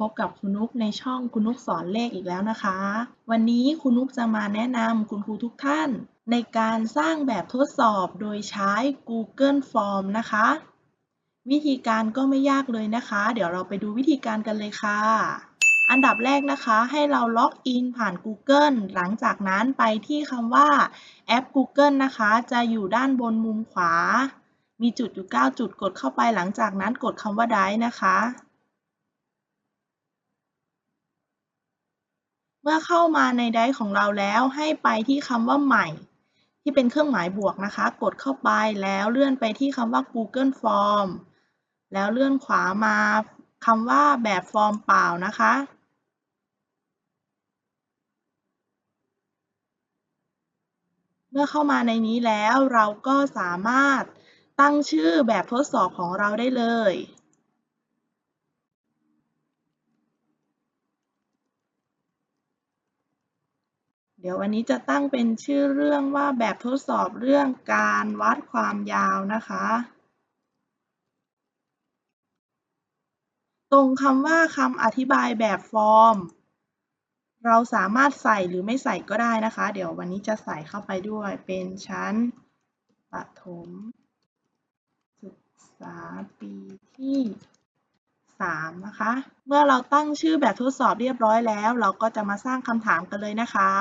พบกับคุณนุกในช่องคุณนุกสอนเลขอีกแล้วนะคะ วันนี้คุณนุกจะมาแนะนำคุณครูทุกท่าน ในการสร้างแบบทดสอบโดยใช้ Google Form นะคะ วิธีการก็ไม่ยากเลยนะคะ เดี๋ยวเราไปดูวิธีการกันเลยค่ะ อันดับแรกนะคะให้เราล็อกอินผ่าน Google หลังจากนั้นไปที่คำว่าแอป Google นะคะ จะอยู่ด้านบนมุมขวา มีจุดอยู่ 9 จุดกดเข้าไปหลังจากนั้นกดคำว่า Drive นะคะ มื่อเข้ามาในไดร์ของเราแล้วให้ไปที่คำว่าใหม่ ที่เป็นเครื่องหมายบวกนะคะ กดเข้าไปแล้วเลื่อนไปที่คำว่า Google Form แล้วเลื่อนขวามาคำว่าแบบฟอร์มเปล่านะคะ เมื่อเข้ามาในนี้แล้วเราก็สามารถตั้งชื่อแบบทดสอบของเราได้เลย เดี๋ยววันนี้จะตั้งเป็นชื่อเรื่องว่าแบบทดสอบเรื่องการวัดความยาวนะคะ ตรงคำว่าคำอธิบายแบบฟอร์ม เราสามารถใส่หรือไม่ใส่ก็ได้นะคะ เดี๋ยววันนี้จะใส่เข้าไปด้วยเป็นชั้นประถมศึกษาปีที่3นะคะ เมื่อเราตั้งชื่อแบบทดสอบเรียบร้อยแล้ว เราก็จะมาสร้างคำถามกันเลยนะคะ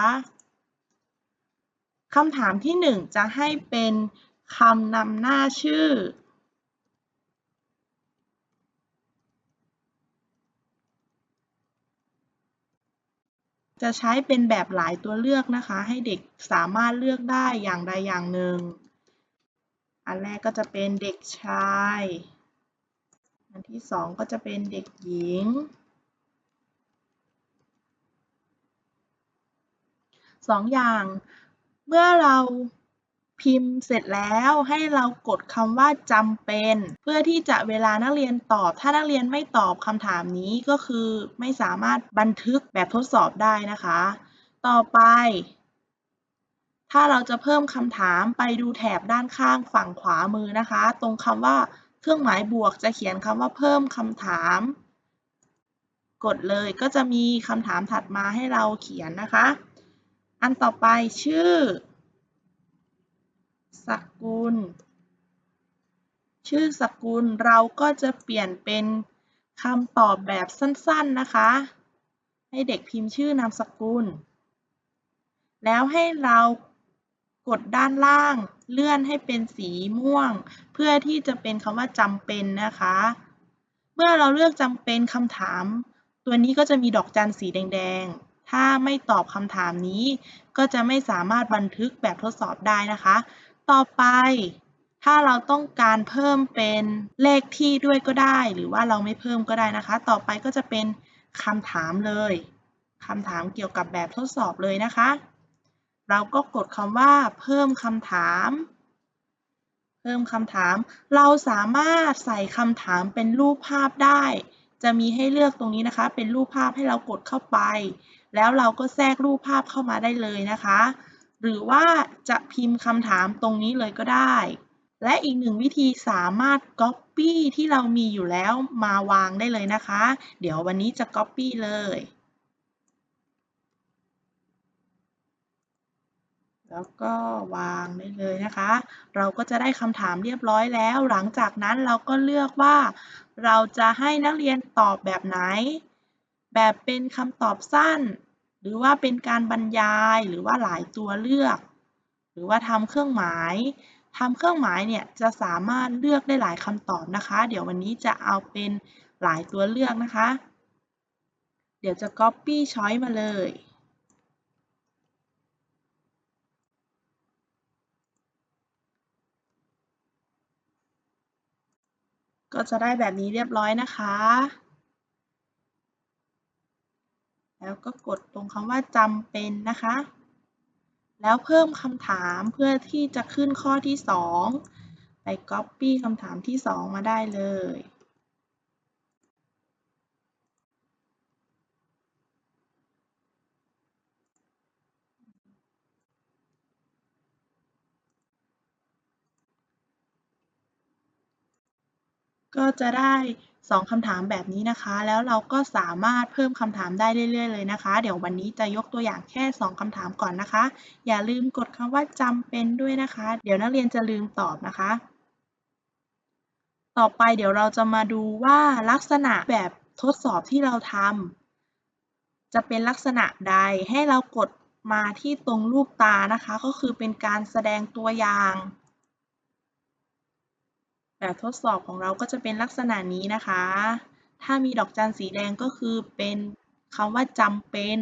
คำถามที่ 1 จะให้เป็นคำนำหน้าชื่อ จะใช้เป็นแบบหลายตัวเลือกนะคะ ให้เด็กสามารถเลือกได้อย่างใดอย่างหนึ่ง อันแรกก็จะเป็นเด็กชาย อันที่สองก็จะเป็นเด็กหญิงสองอย่าง เมื่อเราพิมพ์เสร็จแล้วให้เรากดคำว่าจำเป็น เพื่อที่จะเวลานักเรียนตอบ ถ้านักเรียนไม่ตอบคำถามนี้ก็คือไม่สามารถบันทึกแบบทดสอบได้นะคะ ต่อไป ถ้าเราจะเพิ่มคำถามไปดูแถบด้านข้างฝั่งขวามือนะคะ ตรงคำว่าเครื่องหมายบวกจะเขียนคำว่าเพิ่มคำถาม กดเลยก็จะมีคำถามถัดมาให้เราเขียนนะคะ อันต่อไปชื่อ สกุล ชื่อสกุลเราก็จะเปลี่ยนเป็นคำตอบแบบสั้นๆนะคะ ให้เด็กพิมพ์ชื่อนามสกุล แล้วให้เรากดด้านล่างเลื่อนให้เป็นสีม่วง เพื่อที่จะเป็นคำว่าจำเป็นนะคะ เมื่อเราเลือกจำเป็นคำถาม ตัวนี้ก็จะมีดอกจันสีแดงๆ ถ้าไม่ตอบคำถามนี้ ก็จะไม่สามารถบันทึกแบบทดสอบได้นะคะ ต่อไป ถ้าเราต้องการเพิ่มเป็นเลขที่ด้วยก็ได้ หรือว่าเราไม่เพิ่มก็ได้นะคะ ต่อไปก็จะเป็นคำถามเลยคำถามเกี่ยวกับแบบทดสอบเลยนะคะ เราก็กดคำว่า เพิ่มคำถาม เพิ่มคำถาม เราสามารถใส่คำถามเป็นรูปภาพได้ จะมีให้เลือกตรงนี้นะคะ เป็นรูปภาพให้เรากดเข้าไป แล้วเราก็แทรกรูปภาพเข้ามาได้เลยนะคะ หรือว่าจะพิมพ์คำถามตรงนี้เลยก็ได้ และอีกหนึ่งวิธีสามารถ Copy ที่เรามีอยู่แล้วมาวางได้เลยนะคะ เดี๋ยววันนี้จะ Copy เลย แล้วก็วางได้เลยนะคะ เราก็จะได้คำถามเรียบร้อยแล้ว หลังจากนั้นเราก็เลือกว่า เราจะให้นักเรียนตอบแบบไหน แบบเป็นคำตอบสั้น หรือว่าเป็นการบรรยายหรือว่าหลายตัวเลือก หรือว่าทำเครื่องหมายทำเครื่องหมายเนี่ยจะสามารถเลือกได้หลายคำตอบนะคะ เดี๋ยววันนี้จะเอาเป็นหลายตัวเลือกนะคะ เดี๋ยวจะ copy choice มาเลย ก็จะได้แบบนี้เรียบร้อยนะคะ แล้วก็กดตรงคำว่าจำเป็นนะคะ แล้วเพิ่มคำถามเพื่อที่จะขึ้นข้อที่ 2 ไป Copy คำถามที่ 2 มาได้เลย ก็จะได้ 2คำถามแบบนี้นะคะ แล้วเราก็สามารถเพิ่มคำถามได้เรื่อย ๆ เลยนะคะ เดี๋ยววันนี้จะยกตัวอย่างแค่ 2คำถามก่อนนะคะ อย่าลืมกดคำว่าจำเป็นด้วยนะคะ เดี๋ยวนักเรียนจะลืมตอบนะคะ ต่อไปเดี๋ยวเราจะมาดูว่าลักษณะแบบทดสอบที่เราทำจะเป็นลักษณะใดให้เรากดมาที่ตรงรูปตานะคะ ก็คือเป็นการแสดงตัวอย่าง แบบทดสอบของเราก็จะเป็นลักษณะนี้นะคะ ถ้ามีดอกจันสีแดงก็คือเป็นคำว่าจำเป็น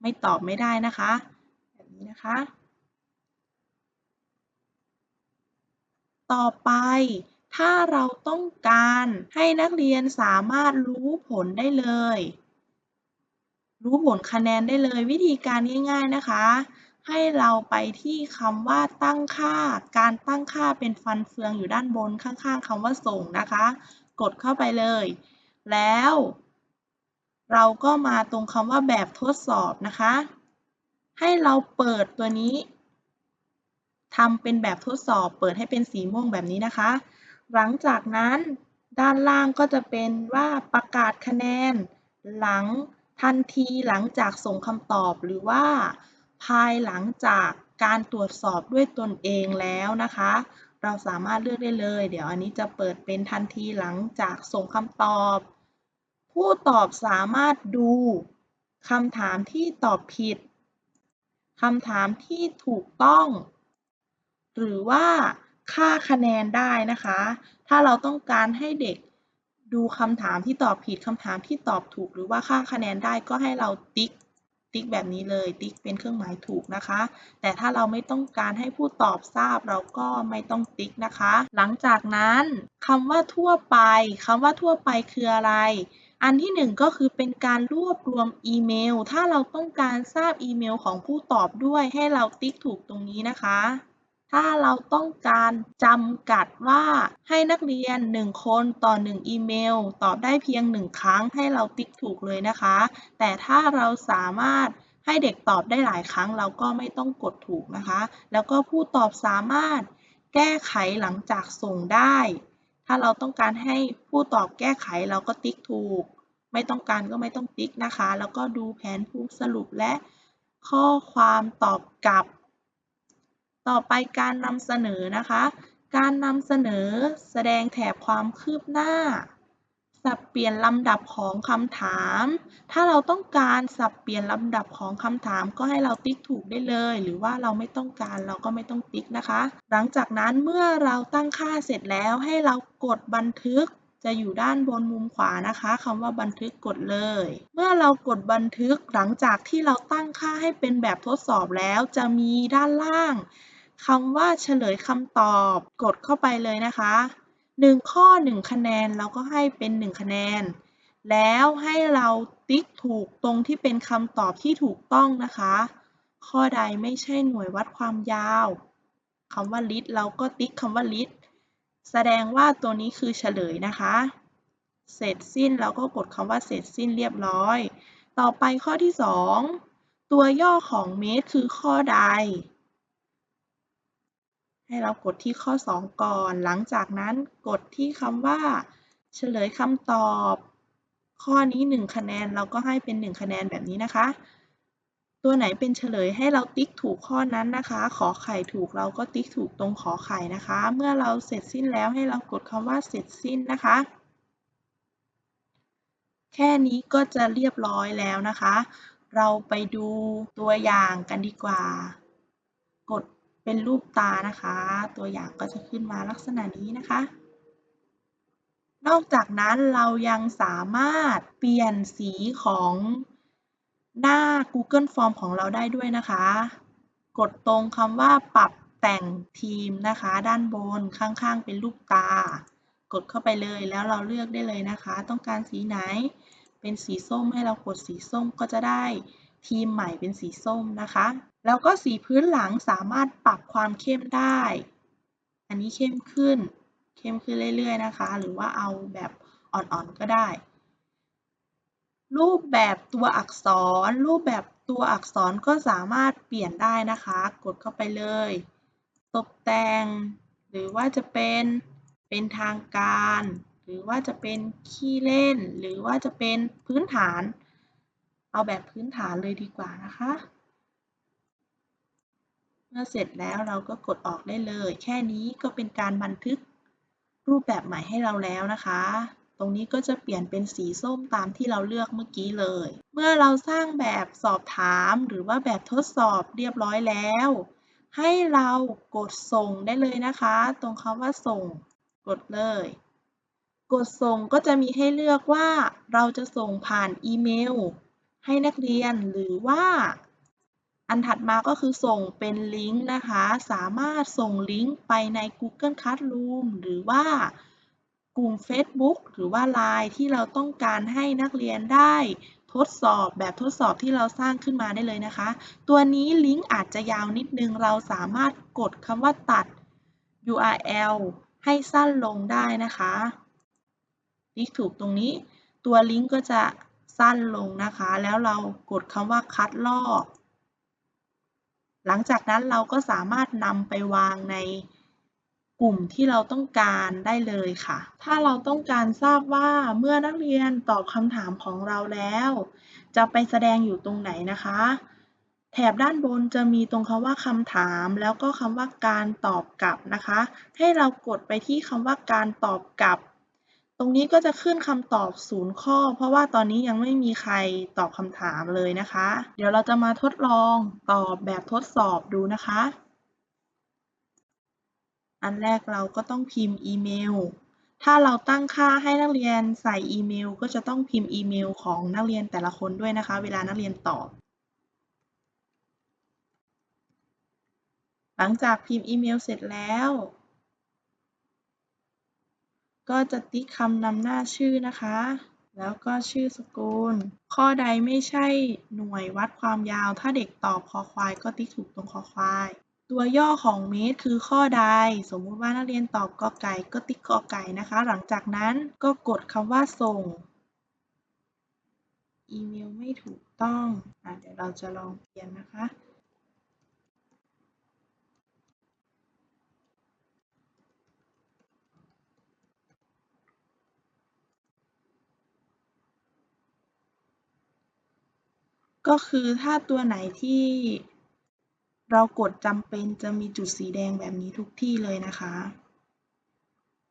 ไม่ตอบไม่ได้นะคะ แบบนี้นะคะ ต่อไปถ้าเราต้องการให้นักเรียนสามารถรู้ผลได้เลย รู้ผลคะแนนได้เลยวิธีการง่าย ๆนะคะ ให้เราไปที่คำว่าตั้งค่า การตั้งค่าเป็นฟันเฟืองอยู่ด้านบนข้างๆคำว่าส่งนะคะ กดเข้าไปเลย แล้ว เราก็มาตรงคำว่าแบบทดสอบนะคะ ให้เราเปิดตัวนี้ทำเป็นแบบทดสอบเปิดให้เป็นสีม่วงแบบนี้นะคะ หลังจากนั้นด้านล่างก็จะเป็นว่าประกาศคะแนน หลังทันทีหลังจากส่งคำตอบหรือว่า ภายหลังจากการตรวจสอบด้วยตนเองแล้วนะคะ เราสามารถเลือกได้เลย เดี๋ยวอันนี้จะเปิดเป็นทันทีหลังจากส่งคำตอบ ผู้ตอบสามารถดูคำถามที่ตอบผิดคำถามที่ถูกต้อง หรือว่าค่าคะแนนได้นะคะ ถ้าเราต้องการให้เด็กดูคำถามที่ตอบผิดคำถามที่ตอบถูก หรือว่าค่าคะแนนได้ก็ให้เราติ๊ก ติ๊กแบบนี้เลย ติ๊กเป็นเครื่องหมายถูกนะคะ แต่ถ้าเราไม่ต้องการให้ผู้ตอบทราบเราก็ไม่ต้องติ๊กนะคะ หลังจากนั้นคำว่าทั่วไปคำว่าทั่วไปคืออะไร อันที่หนึ่งก็คือเป็นการรวบรวมอีเมล ถ้าเราต้องการทราบอีเมลของผู้ตอบด้วยให้เราติ๊กถูกตรงนี้นะคะ ถ้าเราต้องการจำกัดว่าให้นักเรียน 1 คนต่อ 1 อีเมล ตอบได้เพียง 1 ครั้งให้เราติ๊กถูกเลยนะคะ แต่ถ้าเราสามารถให้เด็กตอบได้หลายครั้ง เราก็ไม่ต้องกดถูกนะคะ แล้วก็ผู้ตอบสามารถแก้ไขหลังจากส่งได้ ถ้าเราต้องการให้ผู้ตอบแก้ไขเราก็ติ๊กถูก ไม่ต้องการก็ไม่ต้องติ๊กนะคะ แล้วก็ดูแผนภูสรุปและข้อความตอบกลับ ต่อไปการนำเสนอนะคะ การนำเสนอแสดงแถบความคืบหน้า สับเปลี่ยนลำดับของคำถาม ถ้าเราต้องการสับเปลี่ยนลำดับของคำถามก็ให้เราติ๊กถูกได้เลย หรือว่าเราไม่ต้องการเราก็ไม่ต้องติ๊กนะคะ หลังจากนั้นเมื่อเราตั้งค่าเสร็จแล้วให้เรากดบันทึกจะอยู่ด้านบนมุมขวานะคะคำว่าบันทึกกดเลย เมื่อเรากดบันทึกหลังจากที่เราตั้งค่าให้เป็นแบบทดสอบแล้ว จะมีด้านล่าง คำว่าเฉลยคำตอบกดเข้าไปเลยนะคะ 1 ข้อ 1 คะแนนเราก็ให้เป็น 1 คะแนน แล้วให้เราติ๊กถูกตรงที่เป็นคำตอบที่ถูกต้องนะคะ ข้อใดไม่ใช่หน่วยวัดความยาวคำว่าลิตรเราก็ติ๊กคำว่าลิตรแสดงว่าตัวนี้คือเฉลยนะคะ เสร็จสิ้นเราก็กดคำว่าเสร็จสิ้นเรียบร้อย ต่อไปข้อที่ 2 ตัวย่อของเมตรคือข้อใด ให้เรากดที่ข้อ 2 ก่อน หลังจากนั้นกดที่คำว่า เฉลยคำตอบ ข้อนี้ 1 คะแนนเราก็ให้เป็น 1 คะแนนแบบนี้นะคะ ตัวไหนเป็นเฉลยให้เราติ๊กถูกข้อนั้นนะคะ ขอไข่ถูกเราก็ติ๊กถูกตรงขอไข่นะคะ เมื่อเราเสร็จสิ้นแล้วให้เรากดคำว่าเสร็จสิ้นนะคะ แค่นี้ก็จะเรียบร้อยแล้วนะคะ เราไปดูตัวอย่างกันดีกว่า เป็นรูปตานะคะ ตัวอย่างก็จะขึ้นมาลักษณะนี้นะคะ นอกจากนั้นเรายังสามารถเปลี่ยนสีของหน้า Google Form ของเราได้ด้วยนะคะ กดตรงคำว่าปรับแต่งทีมนะคะ ด้านบนข้างๆ เป็นรูปตา กดเข้าไปเลยแล้วเราเลือกได้เลยนะคะ ต้องการสีไหน เป็นสีส้มให้เรากดสีส้มก็จะได้ทีมใหม่เป็นสีส้มนะคะ แล้วก็สีพื้นหลังสามารถปรับความเข้มได้ อันนี้เข้มขึ้น เข้มขึ้นเรื่อยๆนะคะ หรือว่าเอาแบบอ่อนๆก็ได้ รูปแบบตัวอักษร รูปแบบตัวอักษรก็สามารถเปลี่ยนได้นะคะ กดเข้าไปเลย ตกแต่ง หรือว่าจะเป็นเป็นทางการ หรือว่าจะเป็นขี้เล่น หรือว่าจะเป็นพื้นฐาน เอาแบบพื้นฐานเลยดีกว่านะคะ เมื่อเสร็จแล้วเราก็กดออกได้เลย แค่นี้ก็เป็นการบันทึกรูปแบบใหม่ให้เราแล้วนะคะ ตรงนี้ก็จะเปลี่ยนเป็นสีส้มตามที่เราเลือกเมื่อกี้เลย เมื่อเราสร้างแบบสอบถามหรือว่าแบบทดสอบเรียบร้อยแล้ว ให้เรากดส่งได้เลยนะคะ ตรงคำว่าส่ง กดเลย กดส่งก็จะมีให้เลือกว่าเราจะส่งผ่านอีเมลให้นักเรียนหรือว่า อันถัดมาก็คือส่งเป็นลิงก์นะคะ สามารถส่งลิงก์ไปใน Google Classroom หรือว่ากลุ่ม Facebook หรือว่า Line ที่เราต้องการให้นักเรียนได้ทดสอบแบบทดสอบที่เราสร้างขึ้นมาได้เลยนะคะ ตัวนี้ลิงก์อาจจะยาวนิดนึง เราสามารถกดคำว่าตัด URL ให้สั้นลงได้นะคะคลิกถูกตรงนี้ ตัวลิงก์ก็จะสั้นลงนะคะ แล้วเรากดคำว่าคัดลอก หลังจากนั้นเราก็สามารถนำไปวางในกลุ่มที่เราต้องการได้เลยค่ะ ถ้าเราต้องการทราบว่าเมื่อนักเรียนตอบคำถามของเราแล้ว จะไปแสดงอยู่ตรงไหนนะคะ แถบด้านบนจะมีตรงคำว่าคำถาม แล้วก็คำว่าการตอบกลับนะคะ ให้เรากดไปที่คำว่าการตอบกลับ ตรงนี้ก็จะขึ้นคำตอบศูนย์ข้อ เพราะว่าตอนนี้ยังไม่มีใครตอบคำถามเลยนะคะ เดี๋ยวเราจะมาทดลองตอบแบบทดสอบดูนะคะ อันแรกเราก็ต้องพิมพ์อีเมล ถ้าเราตั้งค่าให้นักเรียนใส่อีเมล ก็จะต้องพิมพ์อีเมลของนักเรียนแต่ละคนด้วยนะคะ เวลานักเรียนตอบ หลังจากพิมพ์อีเมลเสร็จแล้ว ก็จะติ๊กคำนำหน้าชื่อนะคะ แล้วก็ชื่อสกุล ข้อใดไม่ใช่หน่วยวัดความยาว ถ้าเด็กตอบคอควายก็ติ๊กถูกตรงคอควาย ตัวย่อของเมตรคือข้อใด สมมุติว่านักเรียนตอบกอไก่ก็ติ๊กกอไก่นะคะ หลังจากนั้นก็กดคำว่าส่ง อีเมลไม่ถูกต้องอเดี๋ยวเราจะลองเปลี่ยนนะคะ ก็คือถ้าตัวไหนที่เรากดจำเป็นจะมีจุดสีแดงแบบนี้ทุกที่เลยนะคะ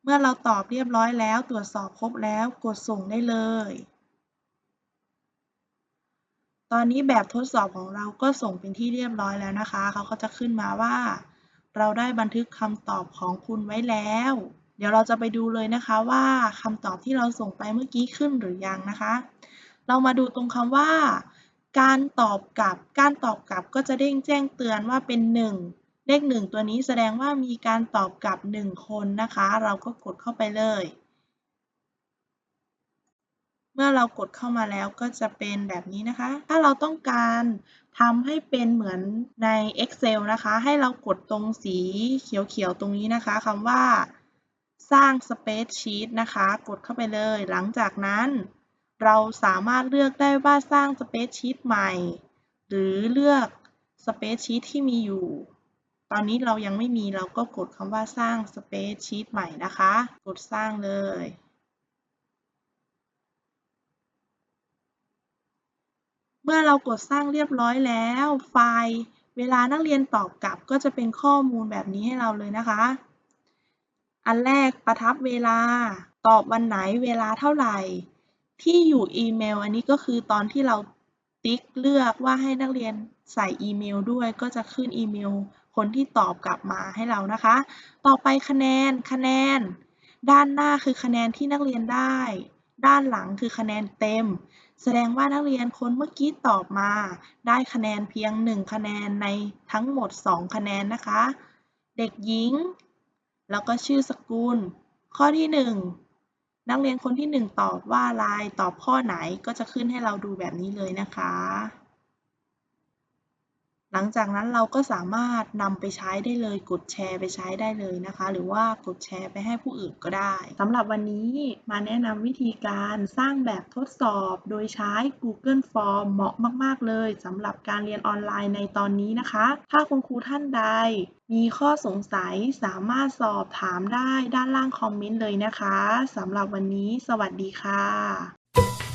เมื่อเราตอบเรียบร้อยแล้วตรวจสอบครบแล้วกดส่งได้เลย ตอนนี้แบบทดสอบของเราก็ส่งเป็นที่เรียบร้อยแล้วนะคะ เขาก็จะขึ้นมาว่า เราได้บันทึกคำตอบของคุณไว้แล้ว เดี๋ยวเราจะไปดูเลยนะคะว่าคำตอบที่เราส่งไปเมื่อกี้ขึ้นหรือยังนะคะ เรามาดูตรงคำว่า การตอบกลับ การตอบกลับก็จะเด้งแจ้งเตือนว่าเป็น 1 เลข 1 ตัวนี้แสดงว่ามีการตอบกลับ 1 คนนะคะ เราก็กดเข้าไปเลย เมื่อเรากดเข้ามาแล้วก็จะเป็นแบบนี้นะคะ ถ้าเราต้องการทำให้เป็นเหมือนใน Excel นะคะ ให้เรากดตรงสีเขียวๆตรงนี้นะคะคำว่าสร้าง Spreadsheet นะคะ กดเข้าไปเลย หลังจากนั้น เราสามารถเลือกได้ว่าสร้างสเปซชีตใหม่ หรือเลือกสเปซชีตที่มีอยู่ ตอนนี้เรายังไม่มีเราก็กดคำว่าสร้างสเปซชีตใหม่นะคะ กดสร้างเลย เมื่อเรากดสร้างเรียบร้อยแล้ว ไฟล์เวลานักเรียนตอบกลับก็จะเป็นข้อมูลแบบนี้ให้เราเลยนะคะ อันแรกประทับเวลาตอบวันไหนเวลาเท่าไหร่ ที่อยู่อีเมล อันนี้ก็คือตอนที่เราติ๊กเลือกว่าให้นักเรียนใส่อีเมลด้วย ก็จะขึ้นอีเมล คนที่ตอบกลับมาให้เรานะคะ ต่อไปคะแนนคะแนน ด้านหน้าคือคะแนนที่นักเรียนได้ ด้านหลังคือคะแนนเต็ม แสดงว่านักเรียนคนเมื่อกี้ตอบมา ได้คะแนนเพียง 1 คะแนนในทั้งหมด 2 คะแนนนะคะ เด็กหญิง แล้วก็ชื่อสกุล ข้อที่ 1 นักเรียนคนที่ 1 ตอบว่าลายตอบข้อไหนก็จะขึ้นให้เราดูแบบนี้เลยนะคะ หลังจากนั้นเราก็สามารถนำไปใช้ได้เลยกดแชร์ไปใช้ได้เลยนะคะ หรือว่ากดแชร์ไปให้ผู้อื่นก็ได้สำหรับวันนี้มาแนะนำวิธีการสร้างแบบทดสอบโดยใช้ Google Form เหมาะมาก ๆ เลยสำหรับการเรียนออนไลน์ในตอนนี้นะคะ ถ้าคุณครูท่านใด มีข้อสงสัยสามารถสอบถามได้ด้านล่างคอมเมนต์เลยนะคะสำหรับวันนี้ สวัสดีค่ะ